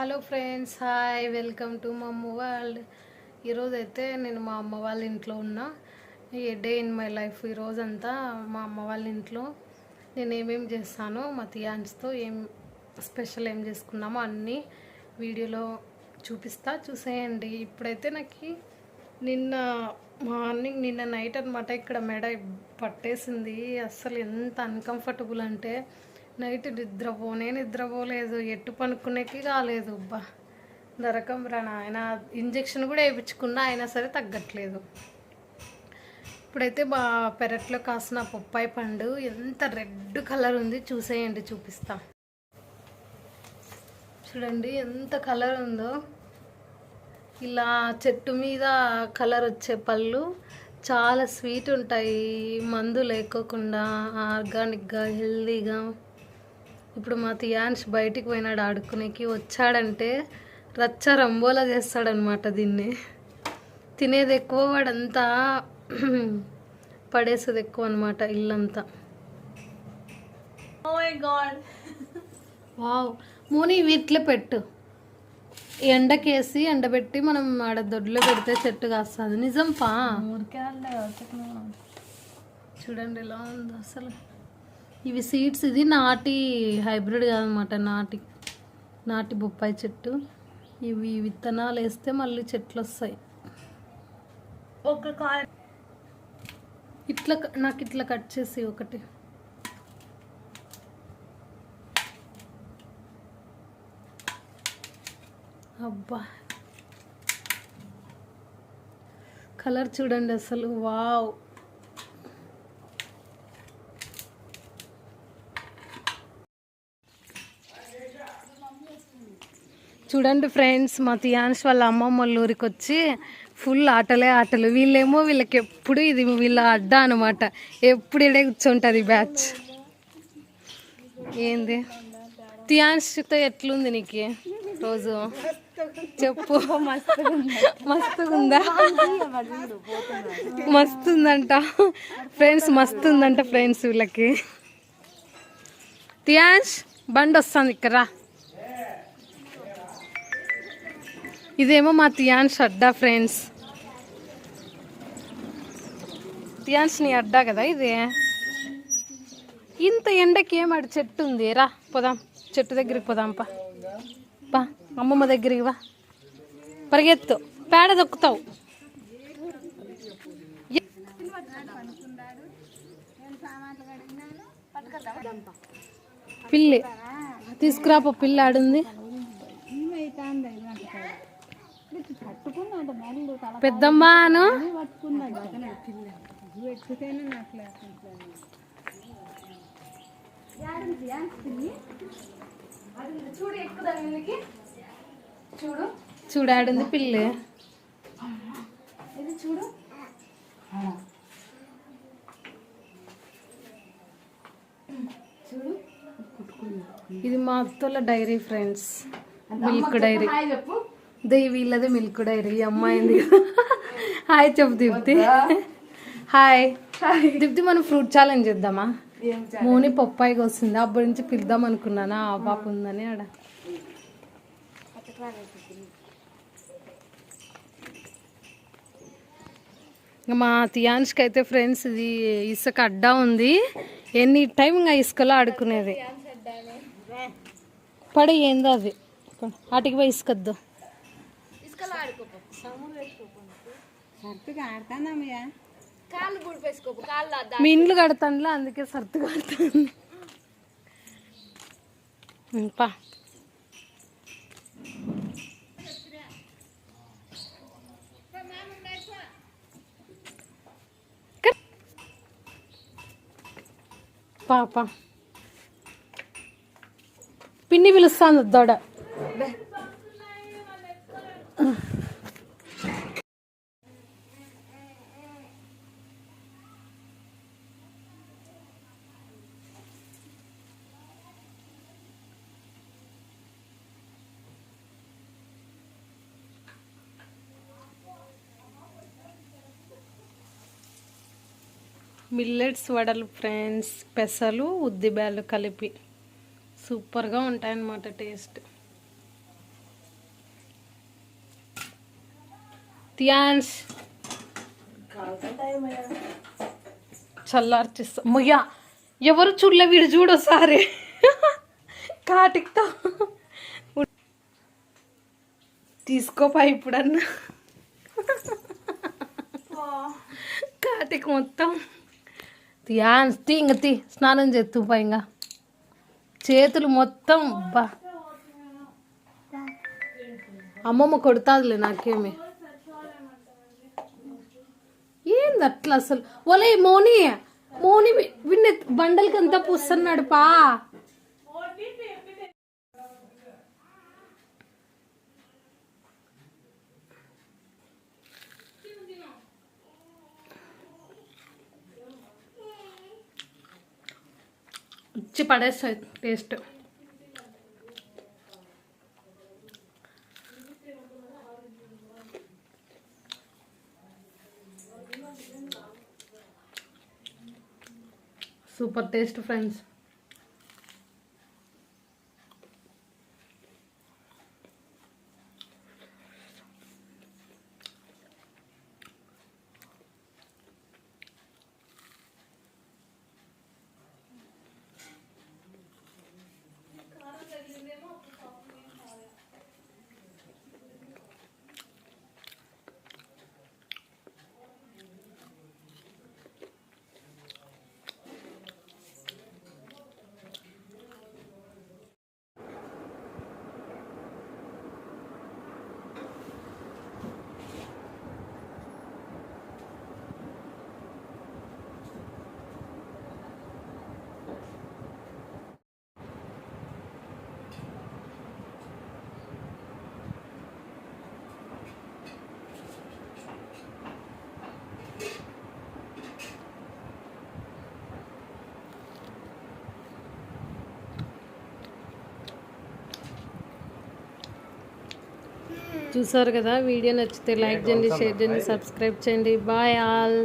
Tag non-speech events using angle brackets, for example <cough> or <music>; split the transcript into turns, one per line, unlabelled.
Hello friends hi welcome to మా అమ్మ world ఈరోజు అయితే నేను మా అమ్మ వాళ్ళ ఇంట్లో ఉన్నా. A day in my life ఈరోజంతా మా అమ్మ వాళ్ళ ఇంట్లో. నేను ఏమేమి చేస్తానో మా తియాన్స్తో ఏం స్పెషల్ ఏం చేసుకున్నామో అన్నీ వీడియోలో చూపిస్తా చూసేయండి. ఇప్పుడైతే నాకు నిన్న మార్నింగ్ నిన్న నైట్ అనమాట ఇక్కడ మెడ పట్టేసింది. అస్సలు ఎంత అన్కంఫర్టబుల్ అంటే నైట్ నిద్రపోనే నిద్రపోలేదు. ఎట్టు పనుకునేకి కాలేదు. అబ్బా! నరకం రా ఆయన ఇంజెక్షన్ కూడా వేయించుకున్నా అయినా సరే తగ్గట్లేదు. ఇప్పుడైతే బా పెరట్లో కాసిన పప్పాయి పండు ఎంత రెడ్ కలర్ ఉంది చూసేయండి చూపిస్తా. చూడండి ఎంత కలర్ ఉందో. ఇలా చెట్టు మీద కలర్ వచ్చే పళ్ళు చాలా స్వీట్ ఉంటాయి. మందు లేకోకుండా ఆర్గానిక్గా హెల్దీగా ఇప్పుడు మా తియాన్స్ బయటికి పోయినాడు ఆడుకునేకి వచ్చాడంటే రచ్చ రంబోలా చేస్తాడనమాట దీన్ని. తినేది ఎక్కువ వాడంతా <clears throat> పడేసేది ఎక్కువ అనమాట ఇల్లంతా.
Oh.
వావ్. మూని వీటిలో పెట్టు. ఎండకేసి ఎండబెట్టి మనం ఆడ దొడ్లో పెడితే చెట్టు కాస్తుంది. నిజం పా చూడండి ఎలా ఉందో అసలు. ఇవి సీడ్స్ ఇది నాటి హైబ్రిడ్ కాదనమాట నాటి నాటి బొప్పాయి చెట్టు. ఇవి విత్తనాలు వేస్తే మళ్ళీ చెట్లు వస్తాయి
ఒక కాయ.
ఇట్లా నాకు ఇట్లా కట్ చేసి ఒకటి. అబ్బా. కలర్ చూడండి అసలు వావ్. చూడండి ఫ్రెండ్స్ మా తియాన్స్ వాళ్ళ అమ్మమ్మ వాళ్ళ ఊరికి వచ్చి ఫుల్ ఆటలే ఆటలు. వీళ్ళేమో వీళ్ళకి ఎప్పుడు ఇది వీళ్ళ అడ్డ అనమాట ఎప్పుడు ఇడే కూర్చుంటుంది బ్యాచ్. ఏంది? తియాన్స్తో ఎట్లుంది నీకు రోజు? చెప్పు. మస్తుందా? ఉందా మస్తు ఉందంట ఫ్రెండ్స్ మస్తు ఉందంట ఫ్రెండ్స్ వీళ్ళకి. తియాన్స్ బండి వస్తుంది ఇక్కడ ఇదేమో మా తియాన్స్ అడ్డా ఫ్రెండ్స్. తియాన్స్ నీ అడ్డా కదా ఇది? ఇంత ఎండకి ఏమాడు చెట్టు ఉంది? రా పోదాం. చెట్టు దగ్గరికి పోదాం పా. పా అమ్మమ్మ దగ్గరికి వా. పరిగెత్తు. పేడ దొక్కుతావు. పిల్లి తీసుకురాపో పిల్లాడుంది. పెద్దమ్మాను. చూడు చూడు ఆడుంది పిల్లి. ఇది మా అత్తల dairy friends. Milk dairy. They వీళ్ళదే మిల్క్ డైరీ ఈ అమ్మాయింది హాయ్ చెప్పు దీప్తి. హాయ్ దీప్తి మనం ఫ్రూట్ ఛాలెంజ్ చేద్దామా? మోని పప్పాయికి వస్తుంది అప్పటి నుంచి పిలుద్దాం అనుకున్నానా? ఆ పాప ఉందని ఆడ. మా తియాన్స్కి అయితే ఫ్రెండ్స్ ఇది ఇసుక అడ్డా ఉంది. ఎనీ టైం ఇంకా ఇసుకలో ఆడుకునేది? పడి ఏందో అది. వాటికి పోయి ఇసుకద్దు.
కాళ్ళు గుడిపేసుకోపు కాళ్ళు
మీ ఇండ్లు కడతానులే అందుకే సర్దు కడతాను పా పాప పిన్ని పిలుస్తాను దొడ మిల్లెట్స్ వడలు ఫ్రెండ్స్ పెసలు ఉద్దిబ్యాలు కలిపి. సూపర్గా ఉంటాయన్నమాట టేస్ట్. థియాన్స్. చల్లార్చిస్తా. ముయ్యా. ఎవరు చూడలే వీడు చూడోసారి కాటికితో. తీసుకోపా ఇప్పుడన్నా. కాటికి మొత్తం. థియాన్స్ తీ ఇంక తీ. స్నానం చేస్తూ పా ఇంకా చేతులు మొత్తం బా. అమ్మమ్మ కొడుతాదిలే నాకేమి. ఏంది అట్లా అసలు? ఓలే మోని మోని విన్న బండలకి అంతా పూస్తున్నాడు పా. ఇచ్చి పడేస్తుంది టేస్ట్. Super taste friends. చూసారు కదా వీడియో నచ్చితే లైక్ చేయండి షేర్ చేయండి సబ్స్క్రైబ్ చేయండి. Bye all